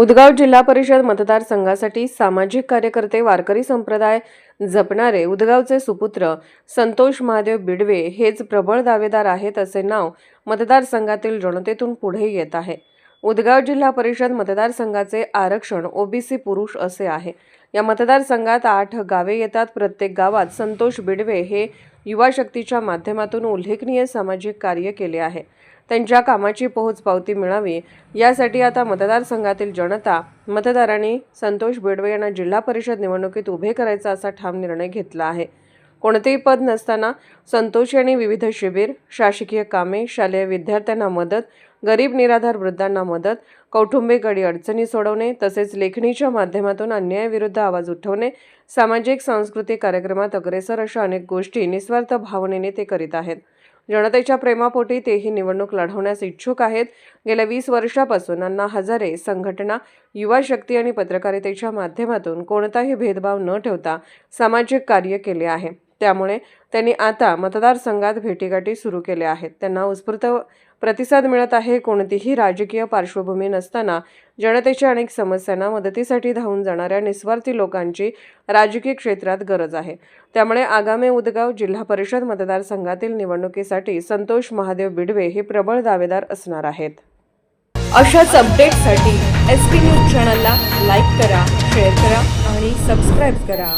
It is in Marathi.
उदगाव जिल्हा परिषद मतदारसंघासाठी सामाजिक कार्यकर्ते वारकरी संप्रदाय जपणारे उदगावचे सुपुत्र संतोष महादेव बिडवे हेच प्रबळ दावेदार आहेत असे नाव मतदारसंघातील जनतेतून पुढे येत आहे. उदगाव जिल्हा परिषद मतदारसंघाचे आरक्षण ओबीसी पुरुष असे आहे. या मतदारसंघात आठ गावे येतात. प्रत्येक गावात संतोष बिडवे हे युवा शक्तीच्या माध्यमातून उल्लेखनीय सामाजिक कार्य केले आहे. त्यांच्या कामाची पोहोच पावती मिळावी यासाठी आता मतदारसंघातील जनता मतदारांनी संतोष बेडवे यांना जिल्हा परिषद निवडणुकीत उभे करायचा असा ठाम निर्णय घेतला आहे. कोणतेही पद नसताना संतोष यांनी विविध शिबिर शासकीय कामे शालेय विद्यार्थ्यांना मदत गरीब निराधार वृद्धांना मदत कौटुंबिक अडी अडचणी सोडवणे तसेच लेखणीच्या माध्यमातून अन्यायाविरुद्ध आवाज उठवणे सामाजिक सांस्कृतिक कार्यक्रमात अग्रेसर अशा अनेक गोष्टी निस्वार्थ भावनेने ते करीत आहेत. जनतेच्या प्रेमापोटी तेही निवडणूक लढवण्यास इच्छुक आहेत. गेल्या वीस वर्षापासून अण्णा हजारे संघटना युवा शक्ती आणि पत्रकारितेच्या माध्यमातून कोणताही भेदभाव न ठेवता सामाजिक कार्य केले आहे. त्यामुळे त्यांनी आता मतदारसंघात भेटीगाठी सुरू केल्या आहेत. त्यांना उत्स्फूर्त प्रतिसाद मिळत आहे. कोणतीही राजकीय पार्श्वभूमी नसताना जनतेच्या अनेक समस्यांना मदतीसाठी धावून जाणाऱ्या निस्वार्थी लोकांची राजकीय क्षेत्रात गरज आहे. त्यामुळे आगामी उदगाव जिल्हा परिषद मतदारसंघातील निवडणुकीसाठी संतोष महादेव बिडवे हे प्रबळ दावेदार असणार आहेत. अशाच अपडेटसाठी एस पी न्यूज चॅनलला लाईक करा शेअर करा आणि सबस्क्राईब करा.